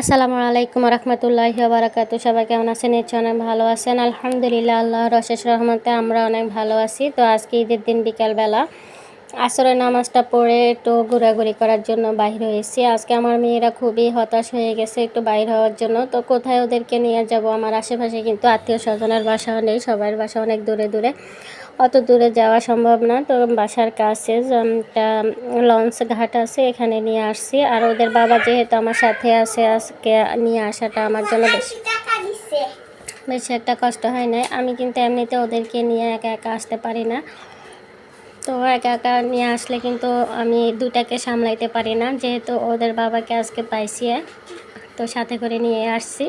আসসালামু আলাইকুম রহমতুল্লাহি বারাকাত সবাই কেমন আছেন? নিশ্চয় অনেক ভালো আছেন। আলহামদুলিল্লাহ আল্লাহ রশেষ রহমতে আমরা অনেক ভালো আছি। তো আজকে ঈদের দিন বিকালবেলা আসরের নামাজটা পড়ে একটু ঘোরাঘুরি করার জন্য বাইর হয়েছি। আজকে আমার মেয়েরা খুবই হতাশ হয়ে গেছে একটু বাইর হওয়ার জন্য। তো কোথায় ওদেরকে নিয়ে যাব? আমার আশেপাশে কিন্তু আত্মীয় স্বজনের বাসাও নেই, সবার বাসা অনেক দূরে দূরে। অত দূরে যাওয়া সম্ভব না। তো বাসার কাছে একটা লঞ্চ ঘাট আছে, এখানে নিয়ে আসছি। আর ওদের বাবা যেহেতু আমার সাথে আছে, আজকে নিয়ে আসাটা আমার জন্য বেশি বেশি একটা কষ্ট হয় না আমি কিন্তু এমনিতে ওদেরকে নিয়ে একা একা আসতে পারি না। তো একা একা নিয়ে আসলে কিন্তু আমি দুটাকে সামলাইতে পারি না, যেহেতু ওদের বাবাকে আজকে পাইছি। তো সাথে করে নিয়ে আসছি।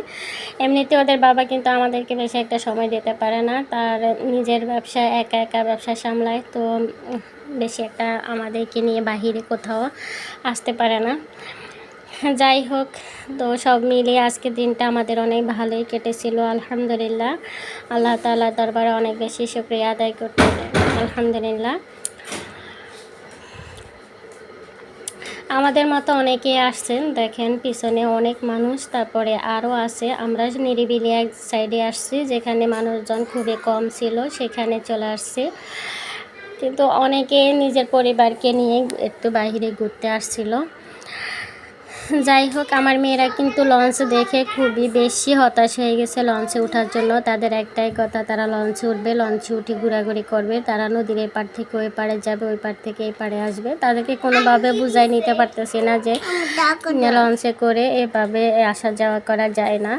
এমনিতে ওদের বাবা কিন্তু আমাদেরকে বেশি একটা সময় দিতে পারে না। তার নিজের ব্যবসা, একা একা ব্যবসা সামলায়, তো বেশি একটা আমাদেরকে নিয়ে বাহিরে কোথাও আসতে পারে না। যাই হোক, তো সব মিলিয়ে আজকের দিনটা আমাদের অনেক ভালোই কেটেছিল, আলহামদুলিল্লাহ। আল্লাহ তাল্লাহ দরবারে অনেক বেশি শুক্রিয়া আদায় করতে আলহামদুলিল্লাহ। আমাদের মতো অনেকে আসছেন। দেখেন, পিছনে অনেক মানুষ, তারপরে আরও আছে। আমরা নিরিবিলি এক সাইডে আসছি, যেখানে মানুষজন খুবই কম ছিল, সেখানে চলে আসছি। কিন্তু অনেকে নিজের পরিবারকে নিয়ে একটু বাহিরে ঘুরতে আসছিল। যাই হোক আমার মেয়েরা কিন্তু লঞ্চ দেখে খুবই বেশি হতাশ হয়ে গেছে লঞ্চে ওঠার জন্য। তাদের একটাই কথা তারা লঞ্চে উঠবে লঞ্চে উঠে ঘোরাঘুরি করবে। তারা নদীর এপার পার থেকে ওই পারে যাবে ওই পার থেকে এই পারে আসবে। তাদেরকে কোনোভাবে বুঝাই নিতে পারতেছে না যে লঞ্চে করে এভাবে আসা যাওয়া করা যায় না।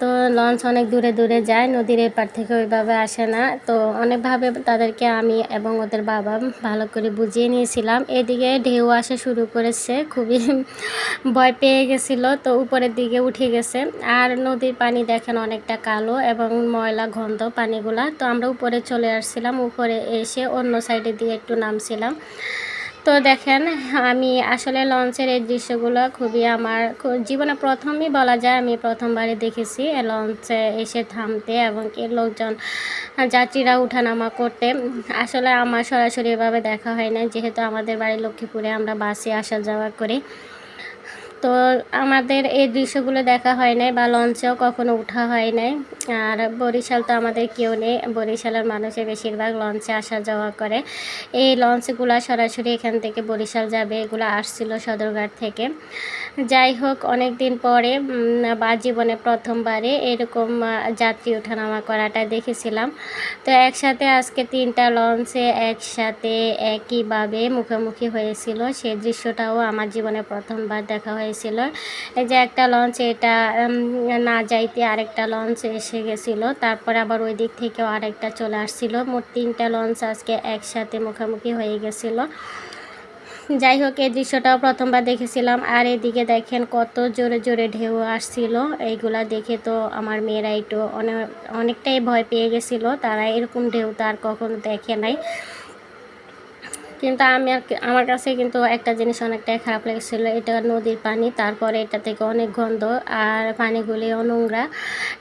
তো লঞ্চ অনেক দূরে দূরে যায়, নদীর এপার থেকে ওইভাবে আসে না। তো অনেকভাবে তাদেরকে আমি এবং ওদের বাবা ভালো করে বুঝিয়ে নিয়েছিলাম। এদিকে ঢেউ আসা শুরু করেছে, খুবই ভয় পেয়ে গেছিল, তো উপরের দিকে উঠে গেছে। আর নদীর পানি দেখেন অনেকটা কালো এবং ময়লা গন্ধ পানিগুলা। তো আমরা উপরে চলে আসছিলাম, উপরে এসে অন্য সাইডে দিয়ে একটু নামছিলাম। তো দেখেন, আমি আসলে লঞ্চের এই দৃশ্যগুলো খুবই আমার জীবনে প্রথমই বলা যায়, আমি প্রথমবারে দেখেছি লঞ্চে এসে থামতে এবং কি লোকজন, যাত্রীরা উঠানামা করতে। আসলে আমার সরাসরি এভাবে দেখা হয় না যেহেতু আমাদের বাড়ি লক্ষ্মীপুরে আমরা বাসে আসা যাওয়া করি। তো আমাদের এই দৃশ্যগুলো দেখা হয় নাই বা লঞ্চেও কখনো উঠা হয় নাই। আর বরিশাল তো আমাদের কেউ নেই। বরিশালের মানুষে বেশিরভাগ লঞ্চে আসা যাওয়া করে। এই লঞ্চগুলো সরাসরি এখান থেকে বরিশাল যাবে, এগুলো আসছিল সদরঘাট থেকে। যাই হোক অনেক দিন পরে বা জীবনে প্রথমবারে এরকম যাত্রী ওঠানামা করাটা দেখেছিলাম। তো একসাথে আজকে তিনটা লঞ্চে একসাথে একইভাবে মুখোমুখি হয়েছিল। সেই দৃশ্যটাও আমার জীবনে প্রথমবার দেখা হয়েছে হয়েছিল যে একটা লঞ্চ এটা না যাইতে আরেকটা লঞ্চ এসে গেছিল। তারপর আবার ওই দিক থেকেও আরেকটা চলে আসছিল। মোট তিনটা লঞ্চ আজকে একসাথে মুখোমুখি হয়ে গেছিল। যাই হোক, এই দৃশ্যটাও প্রথমবার দেখেছিলাম। আর এদিকে দেখেন কত জোরে জোরে ঢেউ আসছিল। এইগুলা দেখে তো আমার মেয়েরা একটু অনেক অনেকটাই ভয় পেয়ে গেছিল। তারা এরকম ঢেউ তার কখনো দেখে নাই। কিন্তু আমি আমার কাছে কিন্তু একটা জিনিস অনেকটাই খারাপ লেগেছিলো। এটা নদীর পানি, তারপরে এটা থেকে অনেক গন্ধ আর পানিগুলিও নোংরা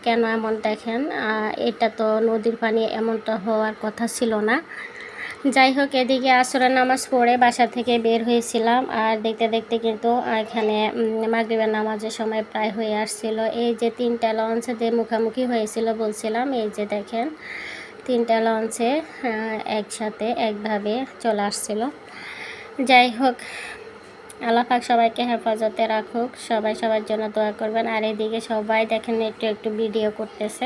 কেন এমন দেখেন? এটা তো নদীর পানি এমনটা হওয়ার কথা ছিল না। যাই হোক, এদিকে আসরের নামাজ পড়ে বাসা থেকে বের হয়েছিলাম আর দেখতে দেখতে কিন্তু এখানে মাগরিবের নামাজের সময় প্রায় হয়ে আসছিল। এই যে তিনটা লঞ্চ দিয়ে মুখামুখি হয়েছিল বলছিলাম, এই যে দেখেন। তিনটা লঞ্চে একসাথে, একভাবে চলে আসছিল। যাই হোক আল্লাপাক সবাইকে হেফাজতে রাখুক। সবাই সবার জন্য দোয়া করবেন। আর এদিকে সবাই দেখেন একটু একটু ভিডিও করতেছে।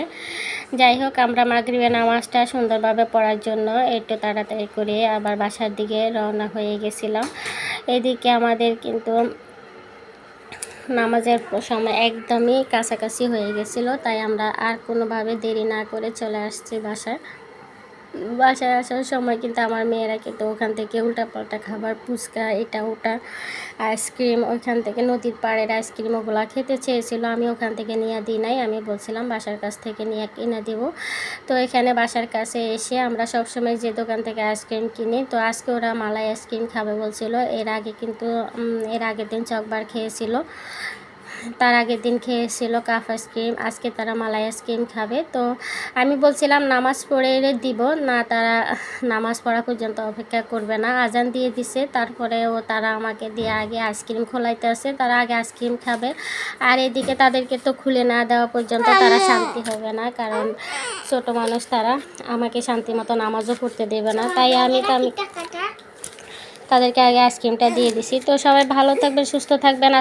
যাই হোক, আমরা মাগরিবের নামাজটা সুন্দরভাবে পড়ার জন্য একটু তাড়াতাড়ি করে আবার বাসার দিকে রওনা হয়ে গেছিলাম। এদিকে আমাদের কিন্তু নামাজের সময় একদমই কাছাকাছি হয়ে গেছিল, তাই আমরা আর কোনোভাবে দেরি না করে চলে আসছি বাসায়। বাসায় আসার সময় কিন্তু আমার মেয়েরা কিন্তু ওখান থেকে উল্টাপাল্টা খাবার, ফুচকা, এটা, ওটা, আইসক্রিম, ওইখান থেকে নদীর পাড়ের আইসক্রিম ওগুলো খেতে চেয়েছিল। আমি ওখান থেকে নিয়ে দিই নাই, আমি বলছিলাম বাসার কাছ থেকে নিয়ে কিনে দেব। তো এখানে বাসার কাছে এসে আমরা সবসময় যে দোকান থেকে আইসক্রিম কিনি, তো আজকে ওরা মালাই আইসক্রিম খাবে বলছিল। এর আগে কিন্তু এর আগের দিন চকবার খেয়েছিল। তার আগের দিন খেয়েছিল কাফ আইসক্রিম আজকে তারা মালাই আইসক্রিম খাবে। তো আমি বলছিলাম, নামাজ পড়ে দিব। না, তারা নামাজ পড়া পর্যন্ত অপেক্ষা করবে না। আজান দিয়ে দিছে, তারপরেও তারা আমাকে দিয়ে আগে আইসক্রিম খোলাইতে আছে। তারা আগে আইসক্রিম খাবে। আর এদিকে তাদেরকে তো খুলে না দেওয়া পর্যন্ত তারা শান্তি হবে না, কারণ ছোট মানুষ তারা আমাকে শান্তি মতো নামাজও পড়তে দেবে না। তাই আমি আমি তাদেরকে আগে আইসক্রিমটা দিয়ে দিছি। তো সবাই ভালো থাকবেন, সুস্থ থাকবেন।